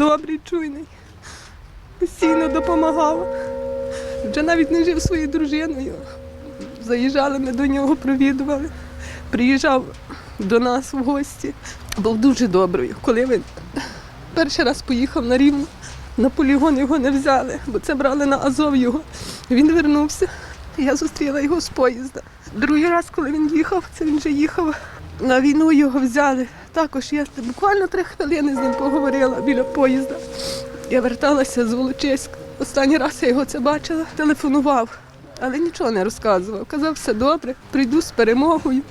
добрий, чуйний. Постійно допомагав. Вже навіть не жив своєю дружиною. Заїжджали ми до нього, провідували. Приїжджав до нас в гості. Був дуже добрий. Коли він перший раз поїхав на Рівну, на полігон його не взяли, бо це брали на Азов його. Він вернувся. Я зустріла його з поїзда. Другий раз, коли він їхав, це він вже їхав. На війну його взяли. Також я буквально три хвилини з ним поговорила біля поїзда. Я верталася з Волочиська. Останній раз я його це бачила, телефонував, але нічого не розказував. Казав, все добре, прийду з перемогою.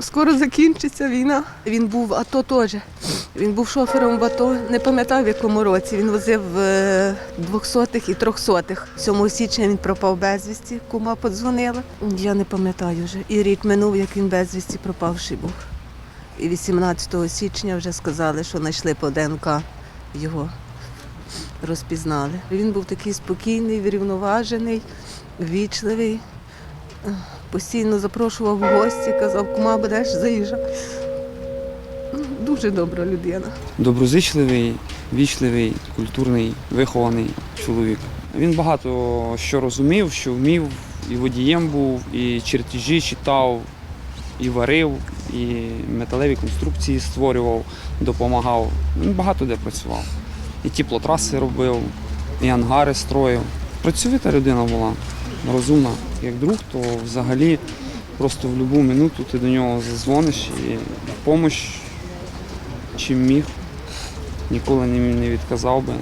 Скоро закінчиться війна. Він був АТО теж. Він був шофером в АТО, не пам'ятав в якому році. Він возив е, 200-х і 300-х. 7 січня він пропав безвісті, кума подзвонила. Я не пам'ятаю вже. І рік минув, як він безвісті пропавший був. І 18 січня вже сказали, що знайшли по ДНК його. Розпізнали. Він був такий спокійний, врівноважений, вічливий. Постійно запрошував в гості, казав, кума будеш заїжджав. Ну, Дуже добра людина. доброзичливий, вічливий, культурний, вихований чоловік. Він багато що розумів, що вмів, і водієм був, і чертежі читав, і варив, і металеві конструкції створював, допомагав. Він багато де працював. І теплотраси робив, і ангари строїв. Працьовита людина була, розумна. Як друг, то взагалі просто в будь-яку минуту ти до нього зазвониш і допомога чим міг, ніколи не відказав би.